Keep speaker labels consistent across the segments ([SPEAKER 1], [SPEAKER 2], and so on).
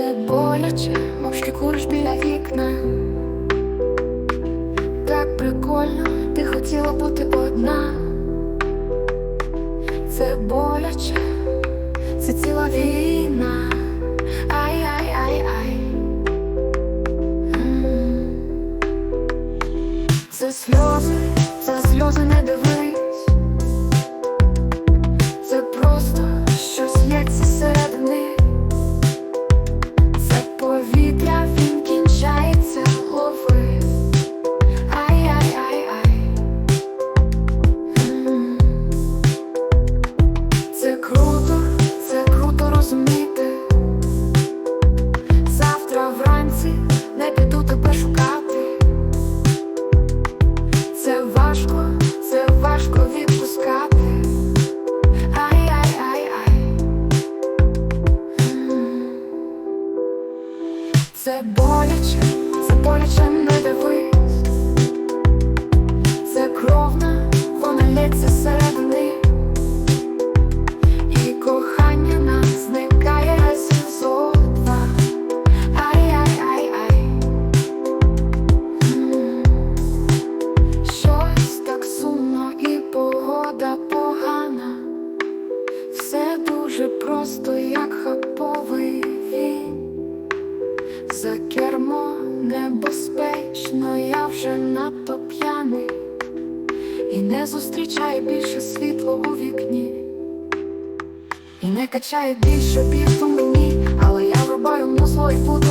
[SPEAKER 1] Це боляче, мовчки куриш біля вікна. Так прикольно, ти хотіла бути одна. Це боляче, це ціла війна. Ай-ай-ай-ай. Це сльози, це сльози не дивись. Боляче не дивись. Це кровна, вона лється середини. І кохання нас зникає зо два. Ай-яй-яй-яй. М. Щось так сумно і погода погана. Все дуже просто, як хаповий він. За кермо небезпечно, я вже надто п'яний і не зустрічаю більше світло у вікні. І не качає більше бігту мені, але я врубаю музло і буду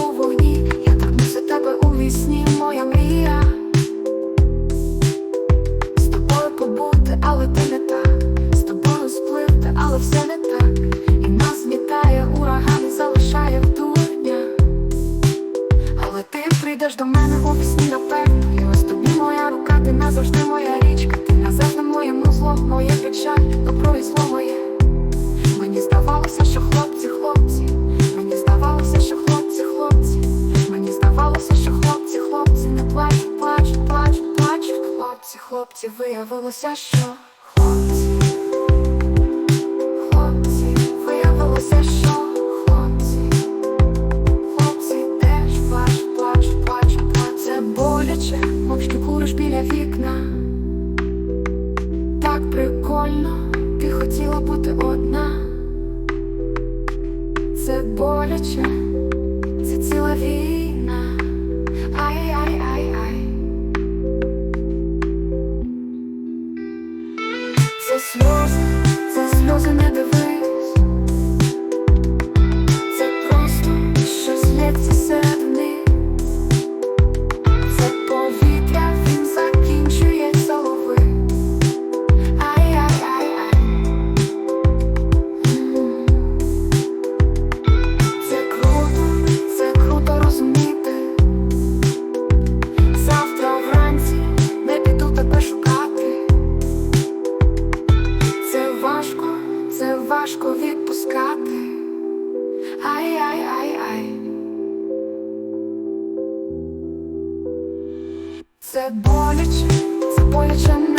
[SPEAKER 1] Хлопці, хлопці, виявилося, що хлопці, хлопці, виявилося, що хлопці, хлопці теж плачуть, плачуть, плачуть, плачуть. Це боляче, мовчки куриш біля вікна. Так прикольно, ти хотіла бути одна. Це боляче, це ціла війна. Це боляче, це боляче